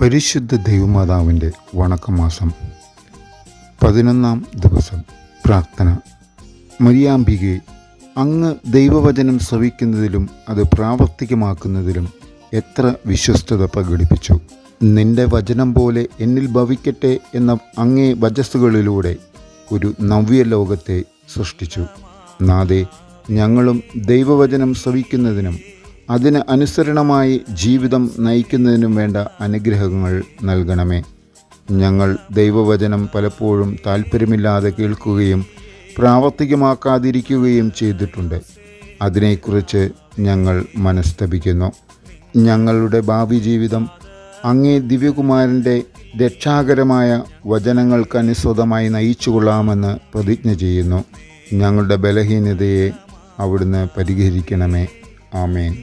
പരിശുദ്ധ ദൈവമാതാവിന്റെ വണക്കമാസം പതിനൊന്നാം ദിവസം പ്രാർത്ഥന. മരിയാംബികെ അങ്ങ് ദൈവവചനം ശ്രവിക്കുന്നതിലും അത് പ്രാവർത്തികമാക്കുന്നതിലും എത്ര വിശ്വസ്തത പ്രകടിപ്പിച്ചു. നിന്റെ വചനം പോലെ എന്നിൽ ഭവിക്കട്ടെ എന്ന അങ്ങേ വചസ്സുകളിലൂടെ ഒരു നവ്യ ലോകത്തെ സൃഷ്ടിച്ചു. നാദേ ഞങ്ങളും ദൈവവചനം ശ്രവിക്കുന്നതിനും അതിന് അനുസരണമായി ജീവിതം നയിക്കുന്നതിനും വേണ്ട അനുഗ്രഹങ്ങൾ നൽകണമേ. ഞങ്ങൾ ദൈവവചനം പലപ്പോഴും താല്പര്യമില്ലാതെ കേൾക്കുകയും പ്രാവർത്തികമാക്കാതിരിക്കുകയും ചെയ്തിട്ടുണ്ട്. അതിനെക്കുറിച്ച് ഞങ്ങൾ മനസ്തപിക്കുന്നു. ഞങ്ങളുടെ ഭാവി ജീവിതം അങ്ങേ ദിവ്യകുമാരന്റെ രക്ഷാകരമായ വചനങ്ങൾക്കനുസൃതമായി നയിച്ചു കൊള്ളാമെന്ന് പ്രതിജ്ഞ ചെയ്യുന്നു. ഞങ്ങളുടെ ബലഹീനതയെ അവിടുന്ന് പരിഹരിക്കണമേ. ആമേൻ.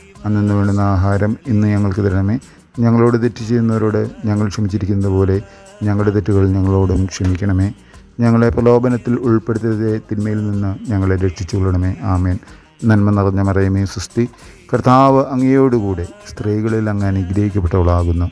അന്നു വേണ്ടുന്ന ആഹാരം ഇന്ന് ഞങ്ങൾക്ക് തരണമേ. ഞങ്ങളോട് തെറ്റ് ചെയ്യുന്നവരോട് ഞങ്ങൾ ക്ഷമിച്ചിരിക്കുന്നത് പോലെ ഞങ്ങളുടെ തെറ്റുകൾ ഞങ്ങളോടും ക്ഷമിക്കണമേ. ഞങ്ങളെ പ്രലോഭനത്തിൽ ഉൾപ്പെടുത്തിയതേ തിന്മയിൽ നിന്ന് ഞങ്ങളെ രക്ഷിച്ചുകൊള്ളണമേ ആമേൻ. നന്മ നിറഞ്ഞ മറയമേ സുസ്തി കർത്താവ് അങ്ങയോടുകൂടെ സ്ത്രീകളിൽ അങ്ങ് അനുഗ്രഹിക്കപ്പെട്ടവളാകുന്നു.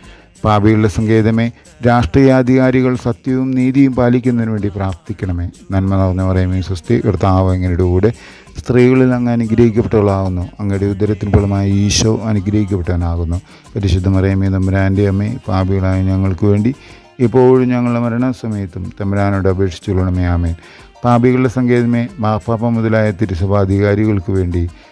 പാപികളുടെ സങ്കേതമേ രാഷ്ട്രീയാധികാരികൾ സത്യവും നീതിയും പാലിക്കുന്നതിന് വേണ്ടി പ്രാർത്ഥിക്കണമേ. നന്മ നിറഞ്ഞ പറയുമേ സൃഷ്ടി കർത്താവ് എങ്ങനെയുടെ കൂടെ സ്ത്രീകളിൽ അങ്ങ് അനുഗ്രഹിക്കപ്പെട്ടവളാകുന്നു അങ്ങയുടെ ഉദരത്തിന് ഫലമായി ഈശോ അനുഗ്രഹിക്കപ്പെട്ടവനാകുന്നു. പരിശുദ്ധ മറിയമ്മേ തമ്പുരാന്റെ അമ്മേ പാപികളായ ഞങ്ങൾക്ക് വേണ്ടി ഇപ്പോഴും ഞങ്ങളുടെ മരണസമയത്തും തമ്പുരാനോട് അപേക്ഷിച്ചുകൊള്ളണമേ ആമേൻ. പാപികളുടെ സങ്കേതമേ മാപ്പാപ്പ മുതലായ തിരുസഭാധികാരികൾക്ക് വേണ്ടി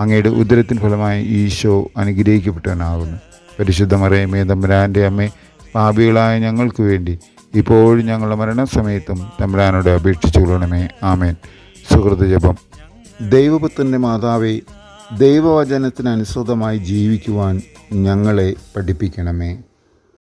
അങ്ങയുടെ ഉദരത്തിന് ഫലമായി ഈശോ അനുഗ്രഹിക്കപ്പെട്ടവനാകുന്നു. പരിശുദ്ധ മറിയമേ തമ്പുരാന്റെ അമ്മേ പാപികളായ ഞങ്ങൾക്ക് വേണ്ടി ഇപ്പോഴും ഞങ്ങളുടെ മരണസമയത്തും തമ്പുരാനോട് അപേക്ഷിച്ചു കൊള്ളണമേ. ആമേൻ. സുഹൃത്ത് ജപം. ദൈവപുത്രന്റെ മാതാവേ ദൈവവചനത്തിനനുസൃതമായി ജീവിക്കുവാൻ ഞങ്ങളെ പഠിപ്പിക്കണമേ.